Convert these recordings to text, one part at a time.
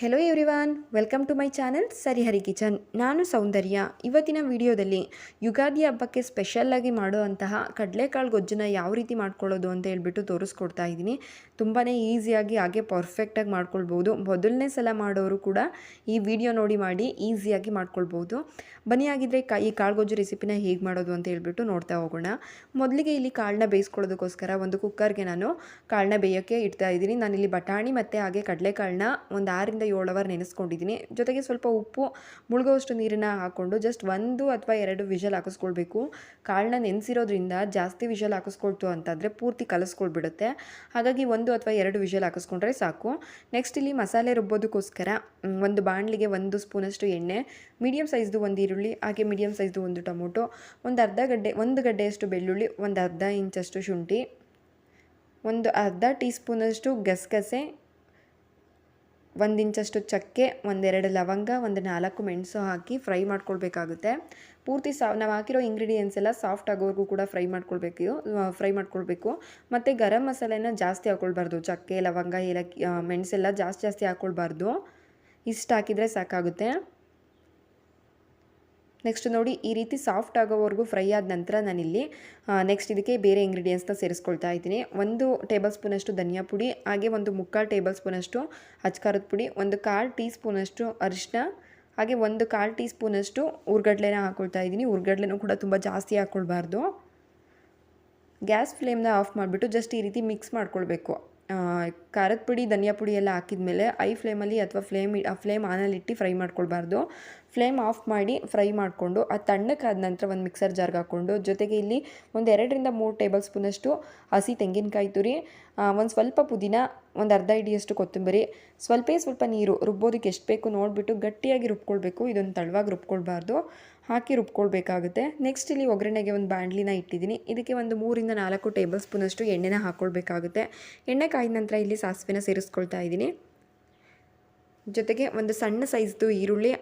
Hello everyone welcome to my channel Sarihari kitchen ನಾನು ಸೌಂದರ್ಯ. ಇವತ್ತಿನ ವಿಡಿಯೋದಲ್ಲಿ ಯುಗಾದಿ ಹಬ್ಬಕ್ಕೆ ಸ್ಪೆಷಲ್ಲಾಗಿ ಮಾಡುವಂತಹ ಕಡಲೆಕಾಳು ಗೊಜ್ಜನ್ನ ಯಾವ ರೀತಿ ಮಾಡ್ಕೊಳ್ಳೋದು ಅಂತ ಹೇಳ್ಬಿಟ್ಟು ತೋರಿಸ್ಕೊಡ್ತಾ ಇದ್ದೀನಿ. ತುಂಬಾ ಈಸಿಯಾಗಿ ಹಾಗೆ ಪರ್ಫೆಕ್ಟಾಗಿ ಮಾಡ್ಕೊಳ್ಬೋದು. ಮೊದಲನೇ ಸಲ ಮಾಡೋರು ಕೂಡ ಈ ವಿಡಿಯೋ ನೋಡಿ ಮಾಡಿ ಈಸಿಯಾಗಿ ಮಾಡ್ಕೊಳ್ಬೋದು. ಬನ್ನಿ ಆಗಿದ್ದರೆ ಕಾ ಈ ಕಾಳು ಗೊಜ್ಜು ರೆಸಿಪಿನ ಹೇಗೆ ಮಾಡೋದು ಅಂತ ಹೇಳ್ಬಿಟ್ಟು ನೋಡ್ತಾ ಹೋಗೋಣ. ಮೊದಲಿಗೆ ಇಲ್ಲಿ ಕಾಳನ್ನ ಬೇಯಿಸ್ಕೊಳ್ಳೋದಕ್ಕೋಸ್ಕರ ಒಂದು ಕುಕ್ಕರ್ಗೆ ನಾನು ಕಾಳನ್ನ ಬೇಯೋಕ್ಕೆ ಇಡ್ತಾ ಇದ್ದೀನಿ. ನಾನಿಲ್ಲಿ ಬಟಾಣಿ ಮತ್ತು ಹಾಗೆ ಕಡಲೆಕಾಳನ್ನ ಒಂದು ಆರರಿಂದ ಏಳು ಅವರ್ ನೆನೆಸ್ಕೊಂಡಿದ್ದೀನಿ. ಜೊತೆಗೆ ಸ್ವಲ್ಪ ಉಪ್ಪು ಮುಳುಗೋವಷ್ಟು ನೀರನ್ನು ಹಾಕ್ಕೊಂಡು ಜಸ್ಟ್ ಒಂದು ಅಥವಾ ಎರಡು ವಿಷಲ್ ಹಾಕಿಸ್ಕೊಳ್ಬೇಕು. ಕಾಳನ್ನ ನೆನೆಸಿರೋದ್ರಿಂದ ಜಾಸ್ತಿ ವಿಷಲ್ ಹಾಕಿಸ್ಕೊಳ್ತು ಅಂತಂದರೆ ಪೂರ್ತಿ ಕಲಸ್ಕೊಳ್ಬಿಡುತ್ತೆ. ಹಾಗಾಗಿ ಒಂದು ಅಥವಾ ಎರಡು ವಿಷಲ್ ಹಾಕಿಸ್ಕೊಂಡ್ರೆ ಸಾಕು. ನೆಕ್ಸ್ಟ್ ಇಲ್ಲಿ ಮಸಾಲೆ ರುಬ್ಬೋದಕ್ಕೋಸ್ಕರ ಒಂದು ಬಾಣಲಿಗೆ ಒಂದು ಸ್ಪೂನಷ್ಟು ಎಣ್ಣೆ ಮೀಡಿಯಮ್ ಸೈಜ್ದು ಒಂದು ಈರುಳ್ಳಿ, ಹಾಗೆ ಮೀಡಿಯಮ್ ಸೈಜ್ದು ಒಂದು ಟೊಮೊಟೊ, ಒಂದು ಅರ್ಧ ಗಡ್ಡೆ, ಒಂದು ಗಡ್ಡೆಯಷ್ಟು ಬೆಳ್ಳುಳ್ಳಿ, ಒಂದು ಅರ್ಧ ಇಂಚಷ್ಟು ಶುಂಠಿ, ಒಂದು ಅರ್ಧ ಟೀ ಸ್ಪೂನಷ್ಟು ಗಸಗಸೆ ಒಂದು ಇಂಚಷ್ಟು ಚಕ್ಕೆ, ಒಂದೆರಡು ಲವಂಗ, ಒಂದು ನಾಲ್ಕು ಮೆಣಸು ಹಾಕಿ ಫ್ರೈ ಮಾಡ್ಕೊಳ್ಬೇಕಾಗುತ್ತೆ. ಪೂರ್ತಿ ಸಾ, ನಾವು ಹಾಕಿರೋ ಇಂಗ್ರೀಡಿಯೆಂಟ್ಸ್ ಎಲ್ಲ ಸಾಫ್ಟ್ ಆಗೋವರೆಗೂ ಕೂಡ ಫ್ರೈ ಮಾಡ್ಕೊಳ್ಬೇಕು ಫ್ರೈ ಮಾಡ್ಕೊಳ್ಬೇಕು. ಮತ್ತು ಗರಂ ಮಸಾಲೆನ ಜಾಸ್ತಿ ಹಾಕ್ಕೊಳ್ಬಾರ್ದು ಚಕ್ಕೆ, ಲವಂಗ, ಏಲಕ್ಕಿ ಮೆಣಸೆಲ್ಲ ಜಾಸ್ತಿ ಜಾಸ್ತಿ ಹಾಕ್ಕೊಳ್ಬಾರ್ದು ಇಷ್ಟು ಹಾಕಿದರೆ ಸಾಕಾಗುತ್ತೆ. ನೆಕ್ಸ್ಟ್ ನೋಡಿ, ಈ ರೀತಿ ಸಾಫ್ಟ್ ಆಗೋವರೆಗೂ ಫ್ರೈ ಆದ ನಂತರ ನಾನಿಲ್ಲಿ ನೆಕ್ಸ್ಟ್ ಇದಕ್ಕೆ ಬೇರೆ ಇಂಗ್ರೀಡಿಯೆಂಟ್ಸ್ನ ಸೇರಿಸ್ಕೊಳ್ತಾ ಇದ್ದೀನಿ. ಒಂದು ಟೇಬಲ್ ಸ್ಪೂನಷ್ಟು ಧನಿಯಾ ಪುಡಿ, ಹಾಗೆ ಒಂದು ಮುಕ್ಕಾಲು ಟೇಬಲ್ ಸ್ಪೂನಷ್ಟು ಅಚ್ಕಾರದ ಪುಡಿ, ಒಂದು ಕಾಲು ಟೀ ಸ್ಪೂನಷ್ಟು ಅರಿಶಿನ ಹಾಗೆ ಒಂದು ಕಾಲು ಟೀ ಸ್ಪೂನಷ್ಟು ಉರ್ಗಡ್ಲೆನ ಹಾಕ್ಕೊಳ್ತಾ ಇದ್ದೀನಿ. ಉರ್ಗಡ್ಲೆನೂ ಕೂಡ ತುಂಬ ಜಾಸ್ತಿ ಹಾಕ್ಕೊಳ್ಬಾರ್ದು ಗ್ಯಾಸ್ ಫ್ಲೇಮ್ನ ಆಫ್ ಮಾಡಿಬಿಟ್ಟು ಜಸ್ಟ್ ಈ ರೀತಿ ಮಿಕ್ಸ್ ಮಾಡ್ಕೊಳ್ಬೇಕು. ಖಾರದ ಪುಡಿ, ಧನಿಯಾ ಪುಡಿ ಎಲ್ಲ ಹಾಕಿದ್ಮೇಲೆ ಐ ಫ್ಲೇಮಲ್ಲಿ ಅಥವಾ ಫ್ಲೇಮ್ ಫ್ಲೇಮ್ ಆನಲ್ಲಿಟ್ಟು ಫ್ರೈ ಮಾಡ್ಕೊಳ್ಬಾರ್ದು. ಫ್ಲೇಮ್ ಆಫ್ ಮಾಡಿ ಫ್ರೈ ಮಾಡಿಕೊಂಡು ಆ ತಣ್ಣಕ್ಕಾದ ನಂತರ ಒಂದು ಮಿಕ್ಸರ್ ಜಾರ್ಗೆ ಹಾಕ್ಕೊಂಡು ಜೊತೆಗೆ ಇಲ್ಲಿ ಒಂದು ಎರಡರಿಂದ ಮೂರು ಟೇಬಲ್ ಸ್ಪೂನಷ್ಟು ಹಸಿ ತೆಂಗಿನಕಾಯಿ ತುರಿ ಒಂದು ಸ್ವಲ್ಪ ಪುದೀನ ಒಂದು ಅರ್ಧ ಇಡಿಯಷ್ಟು ಕೊತ್ತಂಬರಿ. ಸ್ವಲ್ಪೇ ಸ್ವಲ್ಪ ನೀರು ರುಬ್ಬೋದಕ್ಕೆ ಎಷ್ಟು ಬೇಕು ನೋಡಿಬಿಟ್ಟು ಗಟ್ಟಿಯಾಗಿ ರುಬ್ಕೊಳ್ಬೇಕು. ಇದೊಂದು ತಳವಾಗಿ ರುಬ್ಕೊಳ್ಬಾರ್ದು. ಹಾಕಿ ರುಬ್ಕೊಳ್ಬೇಕಾಗುತ್ತೆ. ನೆಕ್ಸ್ಟ್ ಇಲ್ಲಿ ಒಗ್ಗರಣೆಗೆ ಒಂದು ಬಾಣಲಿನ ಇಟ್ಟಿದ್ದೀನಿ. ಇದಕ್ಕೆ ಒಂದು ಮೂರಿಂದ ನಾಲ್ಕು ಟೇಬಲ್ ಸ್ಪೂನಷ್ಟು ಎಣ್ಣೆನ ಹಾಕ್ಕೊಳ್ಬೇಕಾಗುತ್ತೆ ಎಣ್ಣೆ ಕಾಯ್ದ ನಂತರ ಇಲ್ಲಿ ಸಾಸಿವೆನ ಸೇರಿಸ್ಕೊಳ್ತಾ ಇದ್ದೀನಿ. ಜೊತೆಗೆ ಒಂದು ಸಣ್ಣ ಸೈಜ್ದು ಈರುಳ್ಳಿ,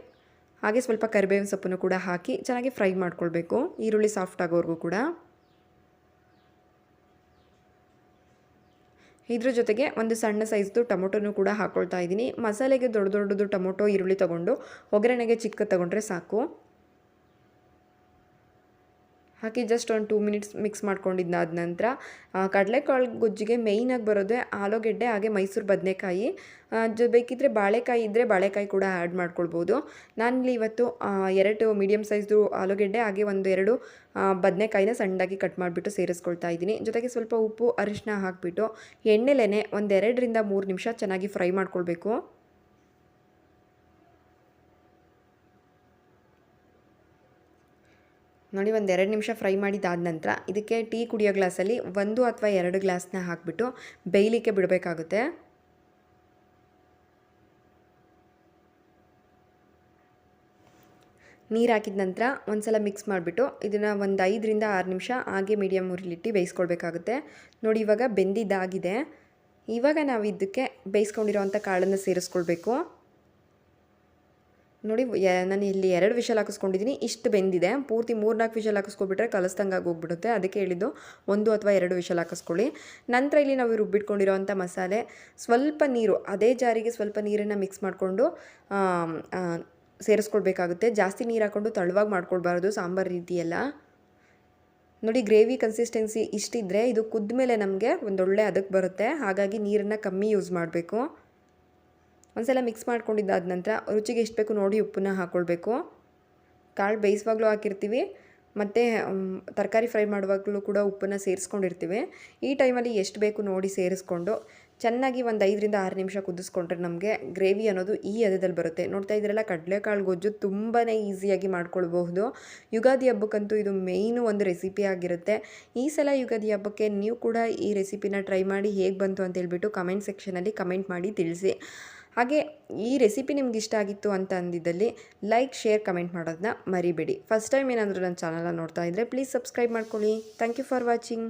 ಹಾಗೆ ಸ್ವಲ್ಪ ಕರಿಬೇವಿನ ಸೊಪ್ಪನ್ನು ಕೂಡ ಹಾಕಿ ಚೆನ್ನಾಗಿ ಫ್ರೈ ಮಾಡ್ಕೊಳ್ಬೇಕು. ಈರುಳ್ಳಿ ಸಾಫ್ಟ್ ಆಗೋವರೆಗೂ ಕೂಡ. ಇದ್ರ ಜೊತೆಗೆ ಒಂದು ಸಣ್ಣ ಸೈಜ್ದು ಟೊಮೊಟೊನೂ ಕೂಡ ಹಾಕ್ಕೊಳ್ತಾ ಇದ್ದೀನಿ. ಮಸಾಲೆಗೆ ದೊಡ್ಡ ದೊಡ್ಡದು ಟೊಮೊಟೊ, ಈರುಳ್ಳಿ ತೊಗೊಂಡು, ಒಗ್ಗರಣೆಗೆ ಚಿಕ್ಕ ತೊಗೊಂಡ್ರೆ ಸಾಕು. ಹಾಕಿ ಜಸ್ಟ್ ಒಂದು ಟೂ ಮಿನಿಟ್ಸ್ ಮಿಕ್ಸ್ ಮಾಡ್ಕೊಂಡಿದ್ದಾದ ನಂತರ. ಆ, ಕಡಲೆಕಾಳು ಗೊಜ್ಜಿಗೆ ಮೇಯ್ನಾಗಿ ಬರೋದೇ ಆಲೂಗೆಡ್ಡೆ ಹಾಗೆ ಮೈಸೂರು ಬದನೆಕಾಯಿ. ಜೊ ಬೇಕಿದ್ದರೆ ಬಾಳೆಕಾಯಿ ಇದ್ದರೆ ಬಾಳೆಕಾಯಿ ಕೂಡ ಆ್ಯಡ್ ಮಾಡ್ಕೊಳ್ಬೋದು. ನಾನಿಲ್ಲಿ ಇವತ್ತು ಎರಡು ಮೀಡಿಯಮ್ ಸೈಜ್ದು ಆಲೂಗೆಡ್ಡೆ ಹಾಗೆ ಒಂದು ಎರಡು ಬದನೆಕಾಯಿನ ಸಣ್ಣದಾಗಿ ಕಟ್ ಮಾಡಿಬಿಟ್ಟು ಸೇರಿಸ್ಕೊಳ್ತಾ ಇದ್ದೀನಿ. ಜೊತೆಗೆ ಸ್ವಲ್ಪ ಉಪ್ಪು ಅರಿಶಿನ ಹಾಕಿಬಿಟ್ಟು ಎಣ್ಣೆಲೆನೆ ಒಂದೆರಡರಿಂದ ಮೂರು ನಿಮಿಷ ಚೆನ್ನಾಗಿ ಫ್ರೈ ಮಾಡ್ಕೊಳ್ಬೇಕು. ನೋಡಿ, ಒಂದು ಎರಡು ನಿಮಿಷ ಫ್ರೈ ಮಾಡಿದಾದ ನಂತರ ಇದಕ್ಕೆ ಟೀ ಕುಡಿಯೋ ಗ್ಲಾಸಲ್ಲಿ ಒಂದು ಅಥವಾ ಎರಡು ಗ್ಲಾಸ್ನ ಹಾಕಿಬಿಟ್ಟು ಬೇಯಲಿಕ್ಕೆ ಬಿಡಬೇಕಾಗುತ್ತೆ. ನೀರು ಹಾಕಿದ ನಂತರ ಒಂದು ಸಲ ಮಿಕ್ಸ್ ಮಾಡಿಬಿಟ್ಟು ಇದನ್ನು ಒಂದು ಐದರಿಂದ ಆರು ನಿಮಿಷ ಹಾಗೆ ಮೀಡಿಯಮ್ ಉರಿಲಿಟ್ಟು ಬೇಯಿಸ್ಕೊಳ್ಬೇಕಾಗುತ್ತೆ ನೋಡಿ, ಇವಾಗ ಬೆಂದಿದ್ದಾಗಿದೆ. ಇವಾಗ ನಾವು ಇದಕ್ಕೆ ಬೇಯಿಸ್ಕೊಂಡಿರೋವಂಥ ಕಾಳನ್ನು ಸೇರಿಸ್ಕೊಳ್ಬೇಕು. ನೋಡಿ ನಾನು ಇಲ್ಲಿ ಎರಡು ವಿಷಲ್ ಹಾಕಿಸ್ಕೊಂಡಿದ್ದೀನಿ ಇಷ್ಟು ಬೆಂದಿದೆ. ಪೂರ್ತಿ ಮೂರ್ನಾಲ್ಕು ವಿಷಲ್ ಹಾಕಿಸ್ಕೊಬಿಟ್ರೆ ಕಲಸ್ದಂಗೆ ಹೋಗ್ಬಿಡುತ್ತೆ ಅದಕ್ಕೆ ಹೇಳಿದ್ದು ಒಂದು ಅಥವಾ ಎರಡು ವಿಷಲ್ ಹಾಕಿಸ್ಕೊಳ್ಳಿ. ನಂತರ ಇಲ್ಲಿ ನಾವು ರುಬ್ಬಿಟ್ಕೊಂಡಿರೋವಂಥ ಮಸಾಲೆ. ಸ್ವಲ್ಪ ನೀರು, ಅದೇ ಜಾರಿಗೆ ಸ್ವಲ್ಪ ನೀರನ್ನು ಮಿಕ್ಸ್ ಮಾಡಿಕೊಂಡು ಸೇರಿಸ್ಕೊಳ್ಬೇಕಾಗುತ್ತೆ. ಜಾಸ್ತಿ ನೀರು ಹಾಕ್ಕೊಂಡು ತಳುವಾಗಿ ಮಾಡ್ಕೊಳ್ಬಾರ್ದು ಸಾಂಬಾರು ರೀತಿಯೆಲ್ಲ. ನೋಡಿ, ಗ್ರೇವಿ ಕನ್ಸಿಸ್ಟೆನ್ಸಿ ಇಷ್ಟಿದ್ರೆ ಇದು ಕುದ್ದ ಮೇಲೆ ನಮಗೆ ಒಂದೊಳ್ಳೆ ಅದಕ್ಕೆ ಬರುತ್ತೆ. ಹಾಗಾಗಿ ನೀರನ್ನು ಕಮ್ಮಿ ಯೂಸ್ ಮಾಡಬೇಕು. ಒಂದ್ಸಲ ಮಿಕ್ಸ್ ಮಾಡ್ಕೊಂಡಿದ್ದಾದ ನಂತರ ರುಚಿಗೆ ಎಷ್ಟು ಬೇಕು ನೋಡಿ ಉಪ್ಪನ್ನ ಹಾಕ್ಕೊಳ್ಬೇಕು ಕಾಳು ಬೇಯಿಸುವಾಗಲೂ ಹಾಕಿರ್ತೀವಿ. ಮತ್ತು ತರಕಾರಿ ಫ್ರೈ ಮಾಡುವಾಗಲೂ ಕೂಡ ಉಪ್ಪನ್ನು ಸೇರಿಸ್ಕೊಂಡಿರ್ತೀವಿ. ಈ ಟೈಮಲ್ಲಿ ಎಷ್ಟು ಬೇಕು ನೋಡಿ ಸೇರಿಸ್ಕೊಂಡು ಚೆನ್ನಾಗಿ ಒಂದು ಐದರಿಂದ ಆರು ನಿಮಿಷ ಕುದಿಸ್ಕೊಂಡ್ರೆ ನಮಗೆ ಗ್ರೇವಿ ಅನ್ನೋದು ಈ ಹದದಲ್ಲಿ ಬರುತ್ತೆ. ನೋಡ್ತಾ ಇದ್ರಲ್ಲ ಕಡಲೆಕಾಳು ಗೊಜ್ಜು ತುಂಬಾ ಈಸಿಯಾಗಿ ಮಾಡ್ಕೊಳ್ಬಹುದು. ಯುಗಾದಿ ಹಬ್ಬಕ್ಕಂತೂ ಇದು ಮೇಯ್ನು ಒಂದು ರೆಸಿಪಿ ಆಗಿರುತ್ತೆ. ಈ ಸಲ ಯುಗಾದಿ ಹಬ್ಬಕ್ಕೆ ನೀವು ಕೂಡ ಈ ರೆಸಿಪಿನ ಟ್ರೈ ಮಾಡಿ ಹೇಗೆ ಬಂತು ಅಂತ ಹೇಳ್ಬಿಟ್ಟು ಕಮೆಂಟ್ ಸೆಕ್ಷನಲ್ಲಿ ಕಮೆಂಟ್ ಮಾಡಿ ತಿಳಿಸಿ. ಹಾಗೆ ಈ ರೆಸಿಪಿ ನಿಮ್ಗೆ ಇಷ್ಟ ಆಗಿತ್ತು ಅಂತ ಅಂದಿದ್ದಲ್ಲಿ ಲೈಕ್, ಶೇರ್, ಕಮೆಂಟ್ ಮಾಡೋದನ್ನ ಮರಿಬೇಡಿ. ಫಸ್ಟ್ ಟೈಮ್ ಏನಾದರೂ ನನ್ನ ಚಾನಲ್ನ ನೋಡ್ತಾ ಇದ್ದರೆ ಪ್ಲೀಸ್ ಸಬ್ಸ್ಕ್ರೈಬ್ ಮಾಡ್ಕೊಳ್ಳಿ. Thank you for watching